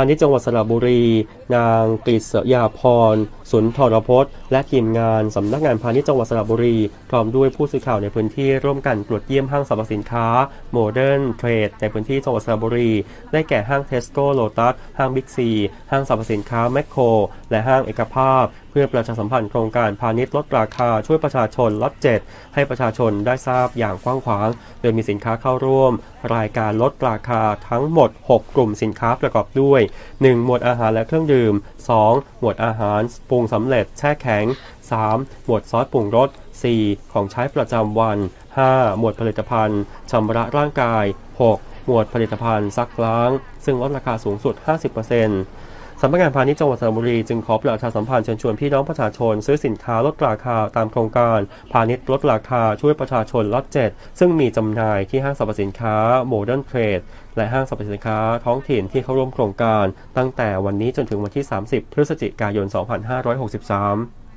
าณิชย์จังหวัดสระบุรี นางกฤษยาพร สุนทรพจน์ และทีมงานสำนักงานพาณิชย์จังหวัดสระบุรี พร้อมด้วยผู้สื่อข่าวในพื้นที่ร่วมกันตรวจเยี่ยมห้างสรรพสินค้าโมเดิร์นเทรดในพื้นที่จังหวัดสระบุรี ได้แก่ห้างเทสโก้โลตัสห้างบิ๊กซีห้างสรรพสินค้าแมคโคร และห้างเอกภาพ เพื่อประชาสัมพันธ์โครงการพาณิชย์ลดราคาช่วยประชาชนล็อตเจ็ดให้ประชาชนได้ทราบอย่างกว้างขวาง โดยมีสินค้าเข้าร่วม รายการลดราคาทั้งหมด 6 กลุ่มสินค้าประกอบด้วย 1. หมวดอาหารและเครื่องดื่ม 2. หมวดอาหารปรุงสำเร็จแช่แข็ง 3. หมวดซอสปรุงรส 4. ของใช้ประจำวัน 5. หมวดผลิตภัณฑ์ชำระร่างกาย 6. หมวดผลิตภัณฑ์ซักล้าง ซึ่งลดราคาสูงสุด 50% สำนักงานพาณิชย์จังหวัดสระบุรีจึงขอประชาสัมพันธ์เชิญชวนพี่น้องประชาชน ซื้อสินค้าลดราคาตามโครงการ พาณิชย์ลดราคาช่วยประชาชนล็อตเจ็ดซึ่งมีจำหน่ายที่ห้างสรรพสินค้าโมเดิร์นเทรดและห้างสรรพสินค้าท้องถิ่นที่เข้าร่วมโครงการ ตั้งแต่วันนี้จนถึงวันที่ 30 พฤศจิกายน 2563